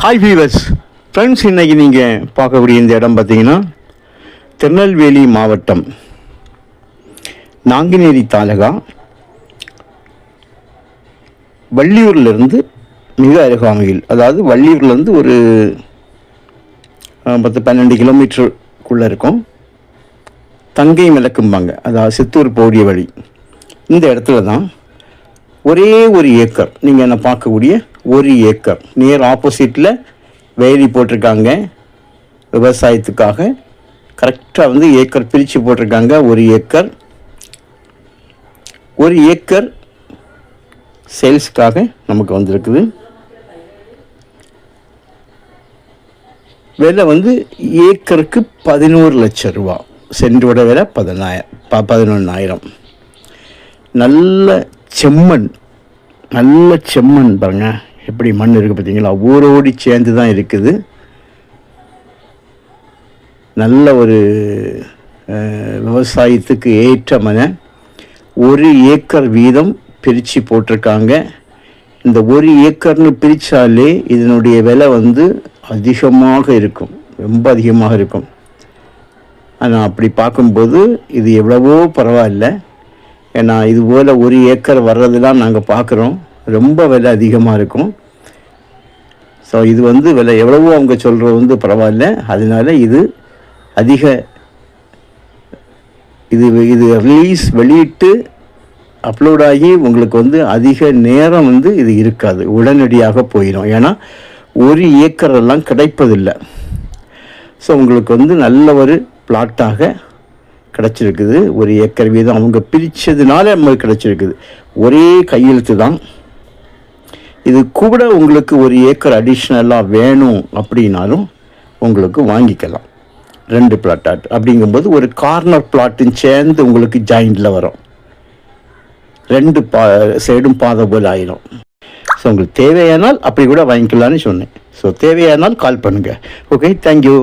Hi viewers friends இன்றைக்கி நீங்கள் பார்க்கக்கூடிய இந்த இடம் பார்த்தீங்கன்னா திருநெல்வேலி மாவட்டம் நாங்குநேரி தாலுகா வள்ளியூர்லேருந்து மிக அருகாமையில் அதாவது வள்ளியூர்லேருந்து ஒரு பத்து பன்னெண்டு கிலோமீட்டருக்குள்ளே இருக்கும். தங்கை விளக்கும்பாங்க அதாவது சித்தூர் போடிய வழி. இந்த இடத்துல தான் ஒரே ஒரு ஏக்கர் நீங்கள் என்ன பார்க்கக்கூடிய ஒரு ஏக்கர். நியர் ஆப்போசிட்டில் வேலி போட்டிருக்காங்க. விவசாயத்துக்காக. கரெக்டாக வந்து ஏக்கர் பிரித்து போட்டிருக்காங்க. ஒரு ஏக்கர். ஒரு ஏக்கர் சேல்ஸுக்காக நமக்கு வந்திருக்குது. விலை வந்து ஏக்கருக்கு பதினோரு லட்சம் ரூபா. சென்டோட விலை பதினாயிரம் ப பதினொன்றாயிரம் நல்ல செம்மண். நல்ல செம்மண் பாருங்கள் எப்படி மண் இருக்குது பார்த்தீங்களா? ஊரோடி சேர்ந்து தான் இருக்குது. நல்ல ஒரு விவசாயத்துக்கு ஏற்ற மனை ஒரு ஏக்கர் வீதம் பிரித்து போட்டிருக்காங்க. இந்த ஒரு ஏக்கர்னு பிரித்தாலே இதனுடைய விலை வந்து அதிகமாக இருக்கும். ரொம்ப அதிகமாக இருக்கும். ஆனால் அப்படி பார்க்கும்போது இது எவ்வளவோ பரவாயில்ல. ஏன்னா இது போல் ஒரு ஏக்கர் வர்றதெல்லாம் நாங்கள் பார்க்குறோம். ரொம்ப விலை அதிகமாக இருக்கும். ஸோ இது வந்து விலை எவ்வளவோ அவங்க சொல்கிறது வந்து பரவாயில்ல. அதனால இது அதிக இது இது ரிலீஸ் வெளியிட்டு அப்லோட் ஆகி உங்களுக்கு வந்து அதிக நேரம் வந்து இது இருக்காது. உடனடியாக போயிடும் ஏன்னா ஒரு ஏக்கர் எல்லாம் கிடைப்பதில்லை. ஸோ உங்களுக்கு வந்து நல்ல ஒரு பிளாட்டாக கிடச்சிருக்குது. ஒரு ஏக்கர் வீதம் அவங்க பிரித்ததுனால நமக்கு கிடச்சிருக்குது. ஒரே கையெழுத்து தான். இது கூட உங்களுக்கு ஒரு ஏக்கர் அடிஷ்னலாக வேணும் அப்படின்னாலும் உங்களுக்கு வாங்கிக்கலாம். ரெண்டு பிளாட் அப்படிங்கும்போது ஒரு கார்னர் பிளாட்டும் சேர்ந்து உங்களுக்கு ஜாயிண்டில் வரும். ரெண்டு பா சைடும் பாதை போல் ஆயிரும். ஸோ உங்களுக்கு தேவையானால் அப்படி கூட வாங்கிக்கலான்னு சொன்னேன். ஸோ தேவையானால் கால் பண்ணுங்கள் ஓகே தேங்க்யூ